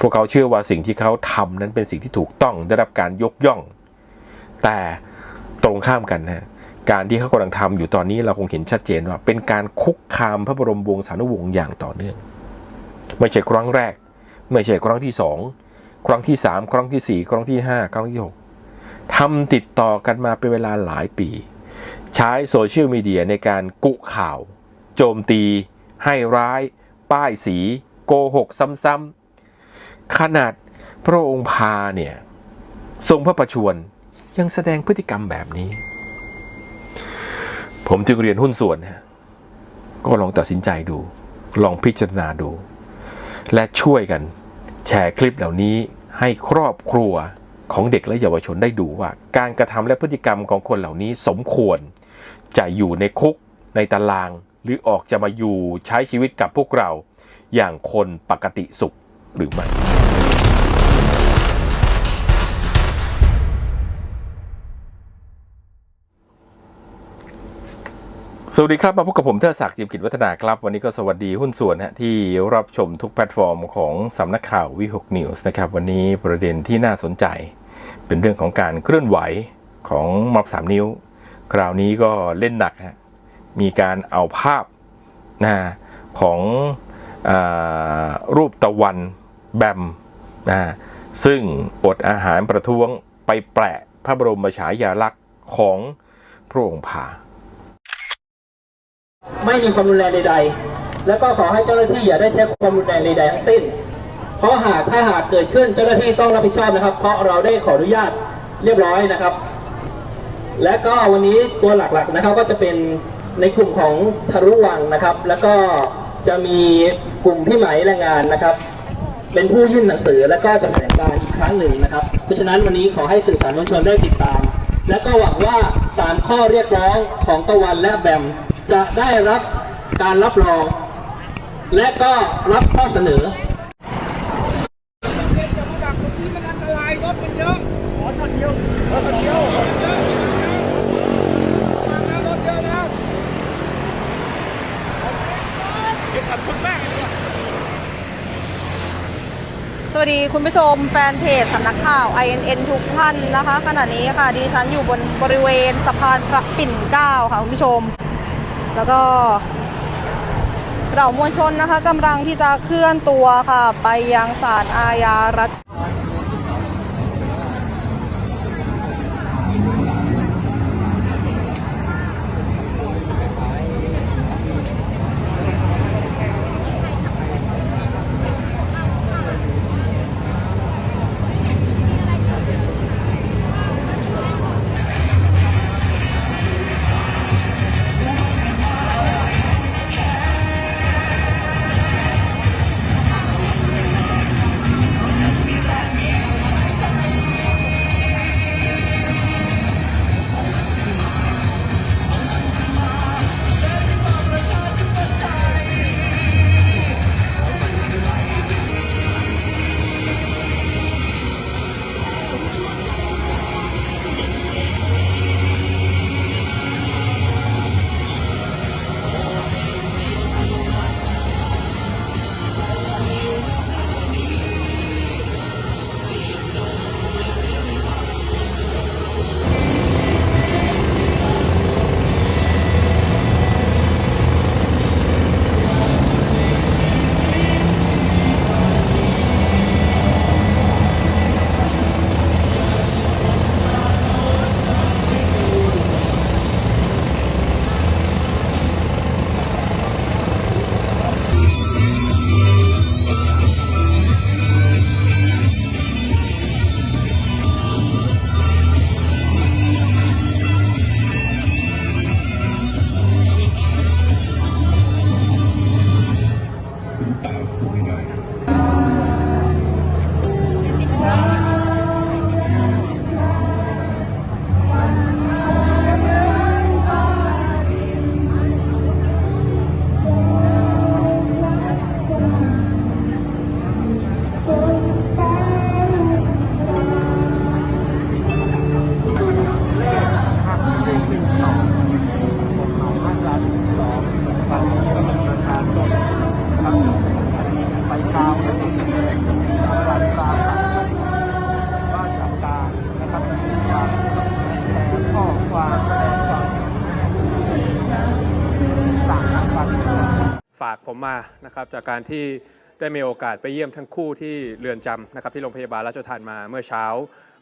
พวกเขาเชื่อว่าสิ่งที่เขาทำนั้นเป็นสิ่งที่ถูกต้องได้รับการยกย่อง แต่ตรงข้ามกันนะการที่เขากำลังทำอยู่ตอนนี้เราคงเห็นชัดเจนว่า เป็นการคุกคามพระบรมวงศานุวงศ์อย่างต่อเนื่อง ไม่ใช่ครั้งแรก ไม่ใช่ครั้งที่สองครั้งที่สามครั้งที่สี่ครั้งที่ห้าครั้งที่หกทำติดต่อกันมาเป็นเวลาหลายปี ใช้โซเชียลมีเดียในการกุข่าว โจมตี ให้ร้าย ป้ายสี โกหกซ้ำๆ ขนาดพระองค์พาเนี่ยทรงพระประชวรยังแสดงพฤติกรรมแบบนี้ ผมจึงเรียนหุ้นส่วนนะก็ลองตัดสินใจดู ลองพิจารณาดู และช่วยกันแชร์คลิปเหล่านี้ให้ครอบครัวของเด็กและเยาวชนได้ดูว่า การกระทำและพฤติกรรมของคนเหล่านี้สมควร จะอยู่ในคุกในตาราง หรือออกจะมาอยู่ใช้ชีวิตกับพวกเราอย่างคนปกติสุขหรือไม่ สวัสดีครับ มาพบกับผมเทอศักดิ์จิมกิจวัฒนาครับ วันนี้ก็สวัสดีหุ้นส่วนฮะที่รับชมทุกแพลตฟอร์มของสำนักข่าววิหกนิวส์นะครับวันนี้ประเด็นที่น่าสนใจ เป็นเรื่องของการเคลื่อนไหวของม็อบสามนิ้ว คราวนี้ก็เล่นหนักฮะมีการเอาภาพนะของอรูปตะวันแบมนะซึ่งอดอาหารประท้วงไปแปะพระบรมฉายาลักษณ์ของพระองค์ผา ไม่มีความรุนแรงใดๆ แล้วก็ขอให้เจ้าหน้าที่อย่าได้ใช้ความรุนแรงใดๆทั้งสิ้น เพราะหากถ้าหากเกิดขึ้นเจ้าหน้าที่ต้องรับผิดชอบนะครับ เพราะเราได้ขออนุญาตเรียบร้อยนะครับ และก็วันนี้ตัวหลักๆนะครับก็จะเป็นในกลุ่มของทารุวังนะครับ แล้วก็จะมีกลุ่มพี่ไหมแรงงานนะครับ เป็นผู้ยื่นหนังสือและก็จะแถลงการอีกครั้งหนึ่งนะครับ เพราะฉะนั้นวันนี้ขอให้สื่อสารมวลชนได้ติดตาม และก็หวังว่าสามข้อเรียกร้องของตะวันและแบม จะได้รับการรับรอง และก็รับข้อเสนอสวัสดีคุณผู้ชมแฟนเพจสำนักข่าว INN ทุกท่านนะคะ ขณะนี้ค่ะดิฉันอยู่บนบริเวณสะพานพระปิ่นเกล้าค่ะคุณผู้ชม แล้วก็เรามวลชนนะคะกำลังที่จะเคลื่อนตัวค่ะ ไปยังศาลอาญารัช ผมมานะครับจากการที่ได้มีโอกาสไปเยี่ยมทั้งคู่ที่เรือนจำนะครับที่โรงพยาบาลราชทานมาเมื่อเช้า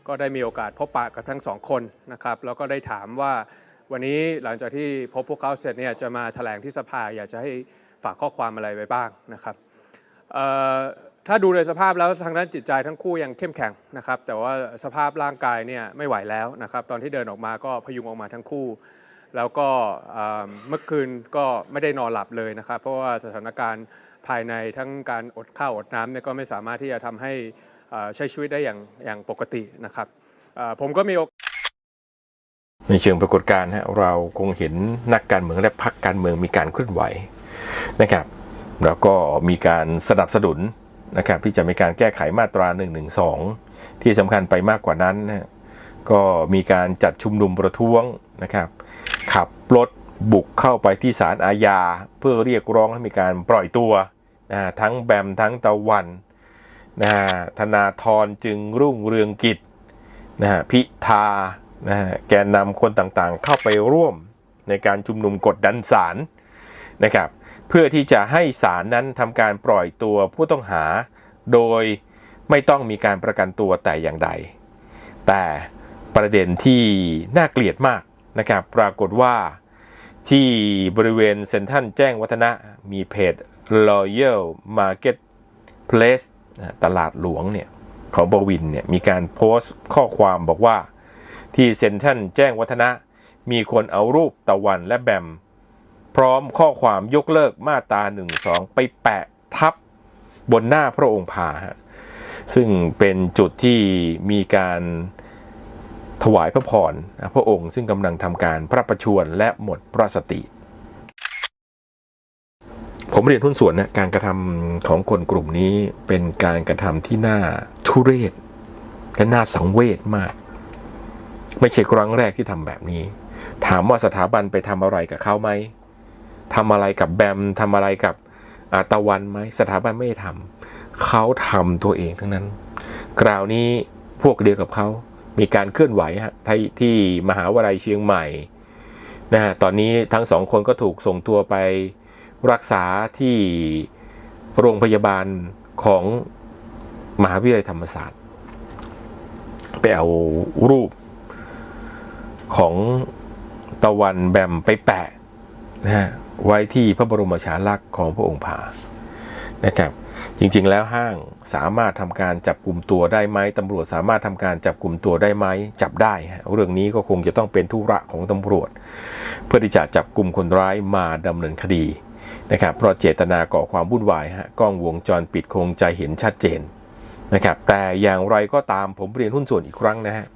ก็ได้มีโอกาสพบปะกับทั้งสองคนนะครับแล้วก็ได้ถามว่าวันนี้หลังจากที่พบพวกเขาเสร็จเนี่ยจะมาแถลงที่สภาอยากจะให้ฝากข้อความอะไรไว้บ้างนะครับถ้าดูโดยสภาพแล้วทางด้านจิตใจทั้งคู่ยังเข้มแข็งนะครับแต่ว่าสภาพร่างกายเนี่ยไม่ไหวแล้วนะครับตอนที่เดินออกมาก็พยุงออกมาทั้งคู่ แล้วก็เมื่อคืนก็ไม่ได้นอนหลับเลยนะครับ เพราะว่าสถานการณ์ภายในทั้งการอดข้าวอดน้ำเนี่ยก็ไม่สามารถที่จะทำให้ใช้ชีวิตได้อย่างอย่างปกตินะครับผมก็มีโอกาสในเชิงปรากฏการณ์เราคงเห็นนักการเมืองและพรรคการเมืองมีการเคลื่อนไหวนะครับ แล้วก็มีการสนับสนุนนะครับที่จะมีการแก้ไขมาตรา1นึที่สำคัญไปมากกว่านั้นนะก็มีการจัดชุมนุมประท้วงนะครับ ขับรถบุกเข้าไปที่ศาลอาญา เพื่อเรียกร้องให้มีการปล่อยตัวนะทั้งแบมทั้งตะวันนะธนาธรจึงรุ่งเรืองกิจนะพิธานะแกนนำคนต่างๆ เข้าไปร่วมในการชุมนุมกดดันศาลนะครับเพื่อที่จะให้ศาลนั้นทำการปล่อยตัวผู้ต้องหา โดยไม่ต้องมีการประกันตัวแต่อย่างใด แต่ประเด็นที่น่าเกลียดมาก นะครับปรากฏว่าที่บริเวณเซ็นทรัลแจ้งวัฒนะมีเพจ Royal Market Place ตลาดหลวงเนี่ยของบวินเนี่ยมีการโพสต์ข้อความบอกว่าที่เซ็นทรัลแจ้งวัฒนะ มีคนเอารูปตะวันและแบม พร้อมข้อความยกเลิกมาตรา1 2ไปแปะทับบนหน้าพระองค์พาฮะซึ่งเป็นจุดที่มีการ ถวายพระพรพระองค์ซึ่งกำลังทำการพระประชวรและหมดพระสติ ผมเรียนหุ้นส่วนนะการกระทำของคนกลุ่มนี้เป็นการกระทำที่น่าทุเรศและน่าสังเวชมาก ไม่ใช่ครั้งแรกที่ทำแบบนี้ ถามว่าสถาบันไปทำอะไรกับเขาไหมทำอะไรกับแบมทำอะไรกับอาตะวันไหมสถาบันไม่ทำเขาทำตัวเองทั้งนั้นคราวนี้พวกเดียวกับเขา มีการเคลื่อนไหวฮะที่ที่มหาวิทยาลัยเชียงใหม่นะฮะตอนนี้ทั้งสองคนก็ถูกส่งตัวไปรักษาที่โรงพยาบาลของมหาวิทยาลัยธรรมศาสตร์ไปเอารูปของตะวันแบมไปแปะนะฮะไว้ที่พระบรมฉาลักษณ์ของพระองค์ผานะครับ จริงๆ แล้วห้างสามารถทำการจับกลุ่มตัวได้ไหมตำรวจสามารถทำการจับกลุ่มตัวได้ไหมจับได้ฮะเรื่องนี้ก็คงจะต้องเป็นธุระของตำรวจ เพื่อที่จะจับกลุ่มคนร้ายมาดำเนินคดีนะครับเพราะเจตนาก่อความวุ่นวายฮะกล้องวงจรปิดคงจะเห็นชัดเจนนะครับแต่อย่างไรก็ตามผมเรียนหุ้นส่วนอีกครั้งนะฮะ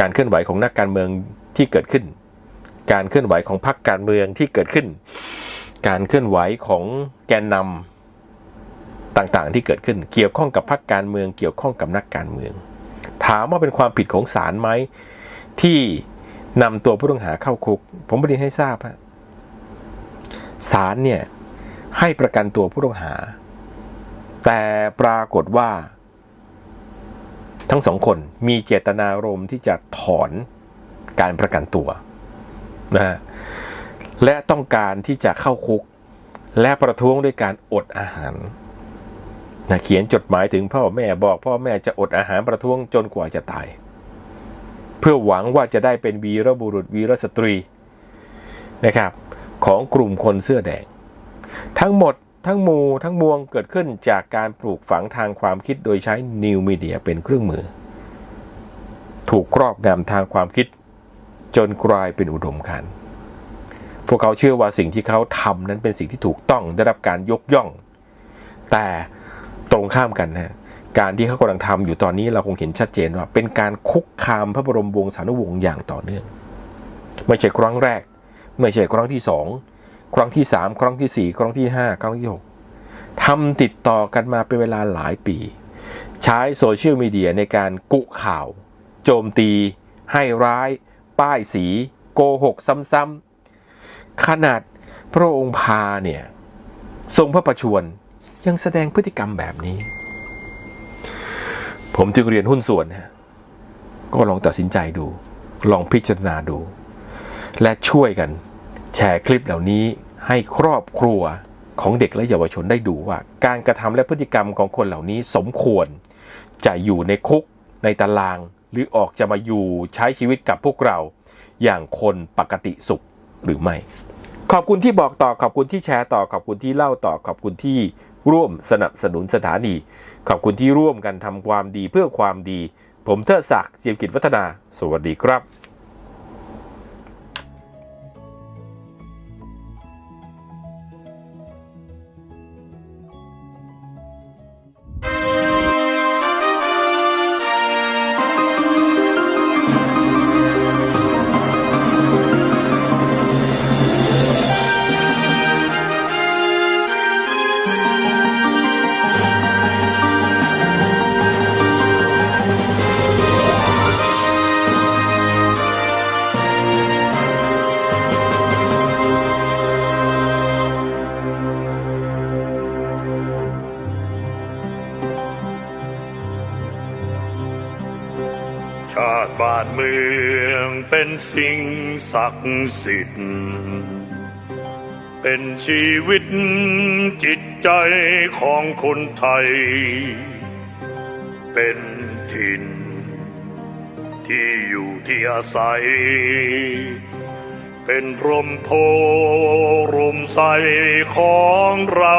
การเคลื่อนไหวของนักการเมืองที่เกิดขึ้น การเคลื่อนไหวของพรรคการเมืองที่เกิดขึ้น การเคลื่อนไหวของแกนนำ ต่างๆ ที่เกิดขึ้นเกี่ยวข้องกับพรรคการเมือง เกี่ยวข้องกับนักการเมือง ถามว่าเป็นความผิดของศาลไหมที่นำตัวผู้ต้องหาเข้าคุก ผมไม่ได้ให้ทราบฮะศาลเนี่ยให้ประกันตัวผู้ต้องหา แต่ปรากฏว่า ทั้งสองคนมีเจตนารมณ์ที่จะถอนการประกันตัวนะและต้องการที่จะเข้าคุก และประท้วงด้วยการอดอาหาร นะเขียนจดหมายถึงพ่อแม่บอกพ่อแม่จะอดอาหารประท้วงจนกว่าจะตาย เพื่อหวังว่าจะได้เป็นวีรบุรุษวีรสตรีนะครับ ของกลุ่มคนเสื้อแดง ทั้งหมดทั้งมูทั้งมวงเกิดขึ้นจากการปลูกฝังทางความคิดโดยใช้นิวมีเดียเป็นเครื่องมือ ถูกครอบงำทางความคิด จนกลายเป็นอุดมการณ์พวกเขาเชื่อว่าสิ่งที่เขาทำนั้นเป็นสิ่งที่ถูกต้องได้รับการยกย่อง แต่ ตรงข้ามกันนะการที่เขากำลังทำอยู่ตอนนี้เราคงเห็นชัดเจนว่า เป็นการคุกคามพระบรมวงศานุวงศ์อย่างต่อเนื่อง ไม่ใช่ครั้งแรก ไม่ใช่ครั้งที่สองครั้งที่สามครั้งที่สี่ครั้งที่ห้าครั้งที่หกทำติดต่อกันมาเป็นเวลาหลายปี ใช้โซเชียลมีเดียในการกุข่าว โจมตี ให้ร้าย ป้ายสี โกหกซ้ำๆขนาดพระองค์พาเนี่ย ทรงพระประชวร ยังแสดงพฤติกรรมแบบนี้ ผมจึงเรียนหุ้นส่วนฮะก็ลองตัดสินใจดู ลองพิจารณาดู และช่วยกันแชร์คลิปเหล่านี้ให้ครอบครัวของเด็กและเยาวชนได้ดูว่า การกระทำและพฤติกรรมของคนเหล่านี้สมควร จะอยู่ในคุกในตาราง หรือออกจะมาอยู่ใช้ชีวิตกับพวกเรา อย่างคนปกติสุขหรือไม่ ขอบคุณที่บอกต่อขอบคุณที่แชร์ต่อขอบคุณที่เล่าต่อขอบคุณที่ ร่วมสนับสนุนสถานี ขอบคุณที่ร่วมกันทำความดีเพื่อความดี ผมเทิดศักดิ์เจียมกิจวัฒนา สวัสดีครับ ติบ้านเมืองเป็นสิ่งศักดิ์สิทธิ์ เป็นชีวิตจิตใจของคนไทย เป็นถิ่น ที่อยู่ที่อาศัย เป็นร่มโพร่มใสของเรา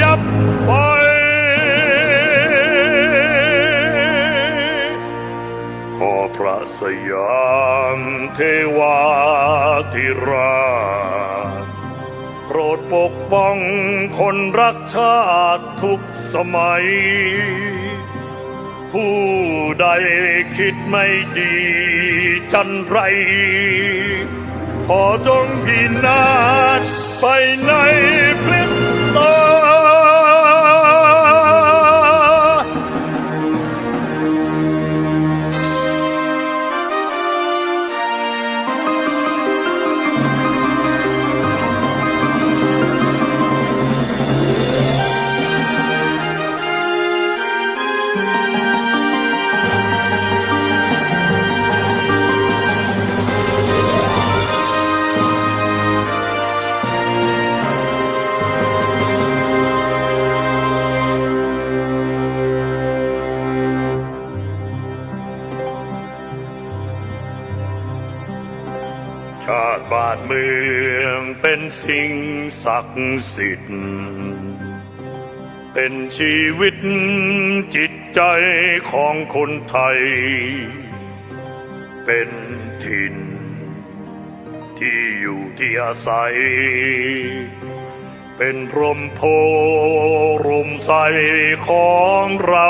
ขอพระสยามเทวาธิราชโปรดปกป้องคนรักชาติทุกสมัย ผู้ใดคิดไม่ดีจันไร ขอจงพินาศไปในพริบตา ชาติบ้านเมืองเป็นสิ่งศักดิ์สิทธิ์ เป็นชีวิตจิตใจของคนไทย เป็นถิ่น ที่อยู่ที่อาศัย เป็นร่มโพรมใสของเรา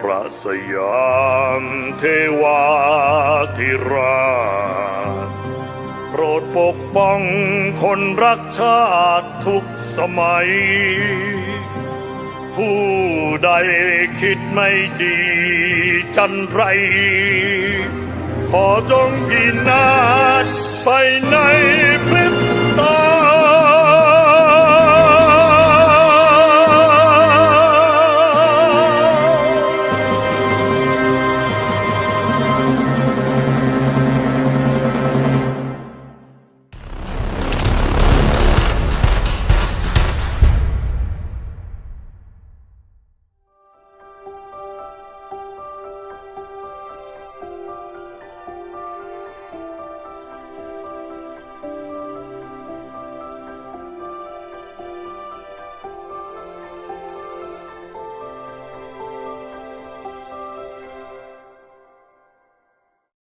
พระสยามเทวาธิราชโปรดปกป้องคนรักชาติทุกสมัย ผู้ใดคิดไม่ดีจันไร ขอจงพินาศไปในพริบตา